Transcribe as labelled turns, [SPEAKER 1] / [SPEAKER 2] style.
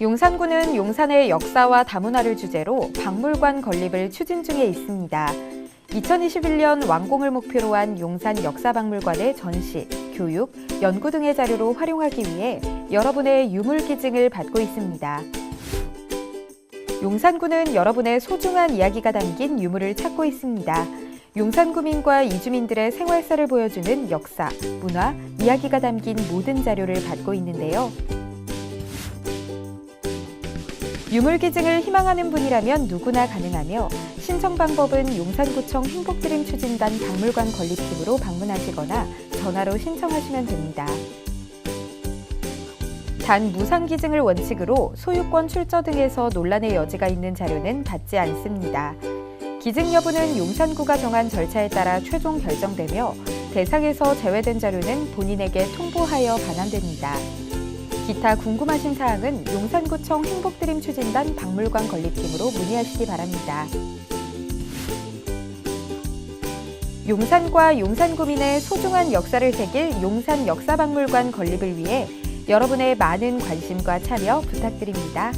[SPEAKER 1] 용산구는 용산의 역사와 다문화를 주제로 박물관 건립을 추진 중에 있습니다. 2021년 완공을 목표로 한 용산 역사박물관의 전시, 교육, 연구 등의 자료로 활용하기 위해 여러분의 유물 기증을 받고 있습니다. 용산구는 여러분의 소중한 이야기가 담긴 유물을 찾고 있습니다. 용산구민과 이주민들의 생활사를 보여주는 역사, 문화, 이야기가 담긴 모든 자료를 받고 있는데요. 유물 기증을 희망하는 분이라면 누구나 가능하며 신청 방법은 용산구청 행복드림 추진단 박물관 건립팀으로 방문하시거나 전화로 신청하시면 됩니다. 단 무상 기증을 원칙으로 소유권 출처 등에서 논란의 여지가 있는 자료는 받지 않습니다. 기증 여부는 용산구가 정한 절차에 따라 최종 결정되며 대상에서 제외된 자료는 본인에게 통보하여 반환됩니다. 기타 궁금하신 사항은 용산구청 행복드림 추진단 박물관 건립팀으로 문의하시기 바랍니다. 용산과 용산구민의 소중한 역사를 새길 용산 역사박물관 건립을 위해 여러분의 많은 관심과 참여 부탁드립니다.